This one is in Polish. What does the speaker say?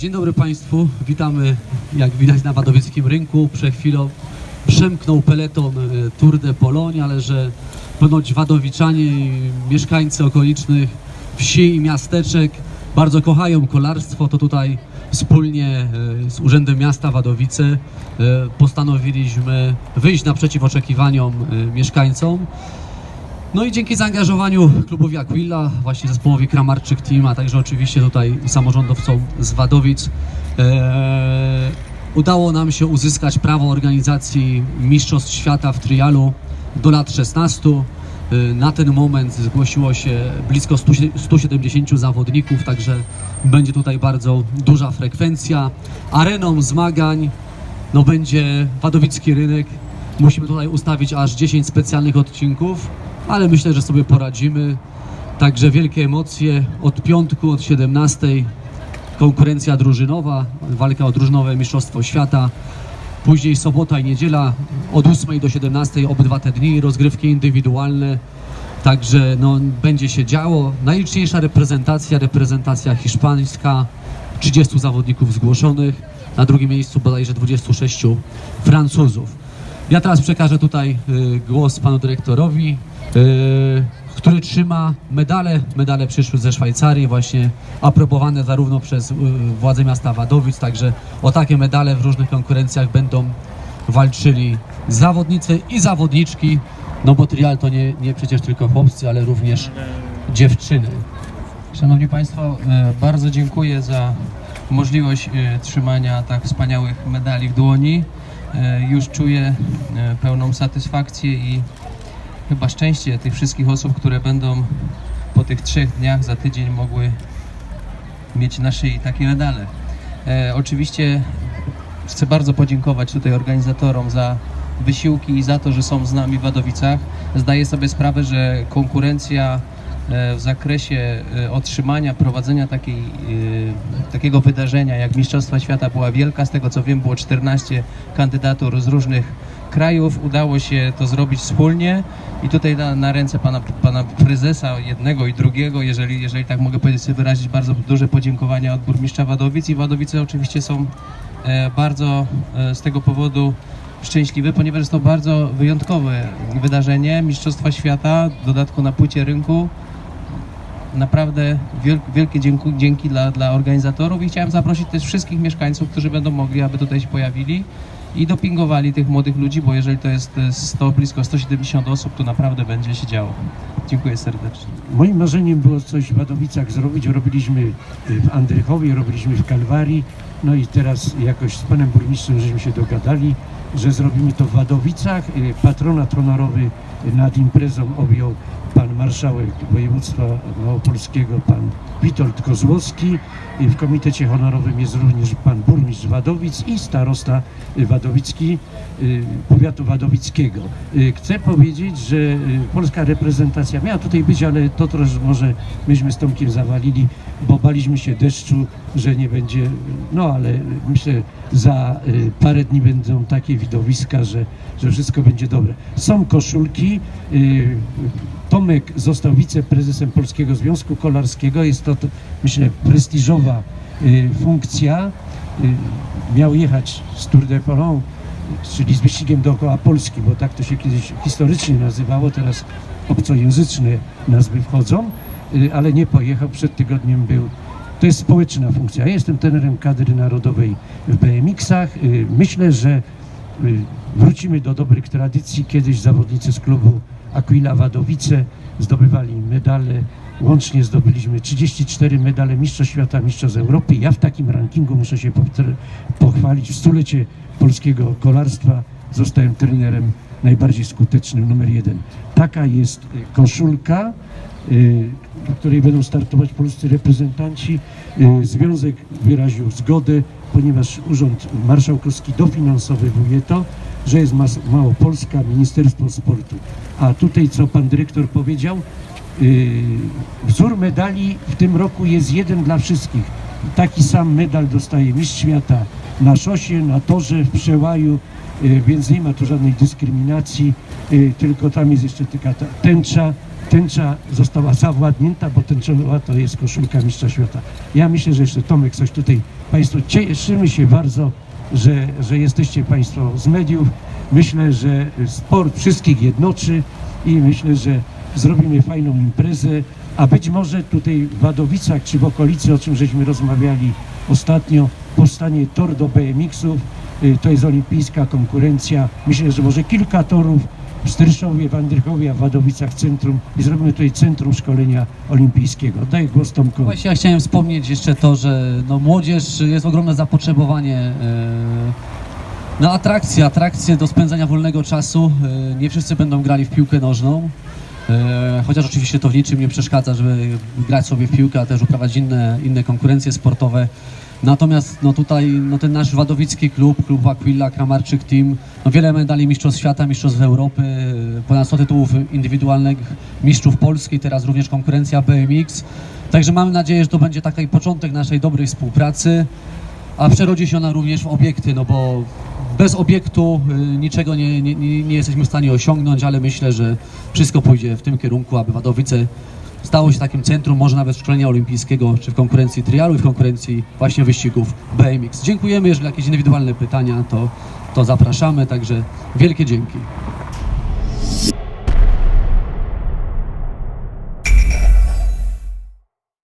Dzień dobry Państwu, witamy jak widać na Wadowieckim Rynku. Przed chwilą przemknął peleton e, Tour de Pologne, ale że ponoć wadowiczanie i mieszkańcy okolicznych wsi i miasteczek bardzo kochają kolarstwo, to tutaj wspólnie e, z Urzędem Miasta Wadowice e, postanowiliśmy wyjść naprzeciw oczekiwaniom mieszkańcom no i dzięki zaangażowaniu klubów Aquila, właśnie zespołowi Kramarczyk Team, a także oczywiście tutaj samorządowcom z Wadowic, e, udało nam się uzyskać prawo organizacji Mistrzostw Świata w trialu do lat 16. E, Na ten moment zgłosiło się blisko 100, 170 zawodników, także będzie tutaj bardzo duża frekwencja. Areną zmagań no będzie Wadowicki Rynek. Musimy tutaj ustawić aż 10 specjalnych odcinków, ale myślę, że sobie poradzimy. Także wielkie emocje od piątku, od 17. Konkurencja drużynowa, walka o drużynowe Mistrzostwo Świata. Później sobota i niedziela od 8 do 17 obydwa te dni, rozgrywki indywidualne. Także no, będzie się działo. Najliczniejsza reprezentacja, reprezentacja hiszpańska, 30 zawodników zgłoszonych, na drugim miejscu bodajże 26 Francuzów. Ja teraz przekażę tutaj y, głos panu dyrektorowi, y, który trzyma medale. Medale przyszły ze Szwajcarii, właśnie aprobowane zarówno przez y, władze miasta Wadowic, także o takie medale w różnych konkurencjach będą walczyli zawodnicy i zawodniczki, no bo trial to nie, nie przecież tylko chłopcy, ale również dziewczyny. Szanowni Państwo, bardzo dziękuję za możliwość trzymania tak wspaniałych medali w dłoni. E, Już czuję e, pełną satysfakcję i chyba szczęście tych wszystkich osób, które będą po tych trzech dniach za tydzień mogły mieć na szyi takie medale. E, Oczywiście chcę bardzo podziękować tutaj organizatorom za wysiłki i za to, że są z nami w Wadowicach. Zdaję sobie sprawę, że konkurencja w zakresie e, otrzymania, prowadzenia takiej, e, takiego wydarzenia jak Mistrzostwa Świata była wielka. Z tego co wiem było 14 kandydatur z różnych krajów. Udało się to zrobić wspólnie i tutaj na, na ręce pana, pana prezesa jednego i drugiego, jeżeli, jeżeli tak mogę powiedzieć, wyrazić bardzo duże podziękowania od burmistrza Wadowic i Wadowice oczywiście są e, bardzo e, z tego powodu szczęśliwy, ponieważ jest to bardzo wyjątkowe wydarzenie, Mistrzostwa Świata, w dodatku na płycie rynku. Naprawdę wiel, wielkie dzięki, dzięki dla, dla organizatorów i chciałem zaprosić też wszystkich mieszkańców, którzy będą mogli, aby tutaj się pojawili i dopingowali tych młodych ludzi, bo jeżeli to jest e, 100, blisko 170 osób, to naprawdę będzie się działo. Dziękuję serdecznie. Moim marzeniem było coś w Wadowicach zrobić. Robiliśmy y, w Andrychowie, robiliśmy w Kalwarii. No i teraz jakoś z panem burmistrzem żeśmy się dogadali, że zrobimy to w Wadowicach. Y, Patronat honorowy nad imprezą objął pan marszałek województwa małopolskiego, pan Witold Kozłowski. W komitecie honorowym jest również pan burmistrz Wadowic i starosta wadowicki y, powiatu wadowickiego. Y, Chcę powiedzieć, że y, polska reprezentacja miała tutaj być, ale to troszkę może myśmy z Tomkiem zawalili, bo baliśmy się deszczu, że nie będzie, no ale myślę za parę dni będą takie widowiska, że, że wszystko będzie dobre. Są koszulki, Tomek został wiceprezesem Polskiego Związku Kolarskiego. Jest to, myślę, prestiżowa y, funkcja. Y, miał jechać z Tour de Pologne, czyli z wyścigiem dookoła Polski, bo tak to się kiedyś historycznie nazywało, teraz obcojęzyczne nazwy wchodzą, y, ale nie pojechał. Przed tygodniem był. To jest społeczna funkcja. Ja jestem trenerem kadry narodowej w BMX-ach. Y, Myślę, że y, wrócimy do dobrych tradycji. Kiedyś zawodnicy z klubu Aquila Wadowice zdobywali medale. Łącznie zdobyliśmy 34 medale Mistrzostw Świata, Mistrzostw Europy. Ja w takim rankingu muszę się pochwalić. W stulecie polskiego kolarstwa zostałem trenerem najbardziej skutecznym, numer jeden. Taka jest y, koszulka, w której będą startować polscy reprezentanci. Y, Związek wyraził zgodę, ponieważ Urząd Marszałkowski dofinansowywuje to, że jest Małopolska, Ministerstwo Sportu. A tutaj, co pan dyrektor powiedział, y, wzór medali w tym roku jest jeden dla wszystkich. Taki sam medal dostaje mistrz świata na szosie, na torze, w przełaju, y, więc nie ma tu żadnej dyskryminacji, y, tylko tam jest jeszcze tylko ta tęcza. Tęcza została zawładnięta, bo tęczowa to jest koszulka mistrza świata. Ja myślę, że jeszcze Tomek coś tutaj Państwo, cieszymy się bardzo, że, że jesteście Państwo z mediów. Myślę, że sport wszystkich jednoczy i myślę, że zrobimy fajną imprezę, a być może tutaj w Wadowicach czy w okolicy, o czym żeśmy rozmawiali ostatnio, powstanie tor do BMX-ów. Y, To jest olimpijska konkurencja. Myślę, że może kilka torów w Stryszowie, w Andrychowie, a w Wadowicach Centrum i zrobimy tutaj Centrum Szkolenia Olimpijskiego. Daję głos Tomkowi. Właśnie ja chciałem wspomnieć jeszcze to, że no, młodzież jest ogromne zapotrzebowanie e, na atrakcje, atrakcje do spędzania wolnego czasu. E, nie wszyscy będą grali w piłkę nożną. E, chociaż oczywiście to w niczym nie przeszkadza, żeby grać sobie w piłkę, a też uprawiać inne, inne konkurencje sportowe. Natomiast no tutaj no ten nasz wadowicki klub, klub Aquila, Kramarczyk Team, no wiele medali Mistrzostw Świata, Mistrzostw Europy, e, ponad 100 tytułów indywidualnych Mistrzów Polski, teraz również konkurencja BMX. Także mamy nadzieję, że to będzie taki początek naszej dobrej współpracy, a przerodzi się ona również w obiekty, no bo bez obiektu y, niczego nie, nie, nie jesteśmy w stanie osiągnąć, ale myślę, że wszystko pójdzie w tym kierunku, aby Wadowice stało się takim centrum, może nawet szkolenia olimpijskiego, czy w konkurencji trialu i w konkurencji właśnie wyścigów BMX. Dziękujemy, jeżeli jakieś indywidualne pytania, to, to zapraszamy, także wielkie dzięki.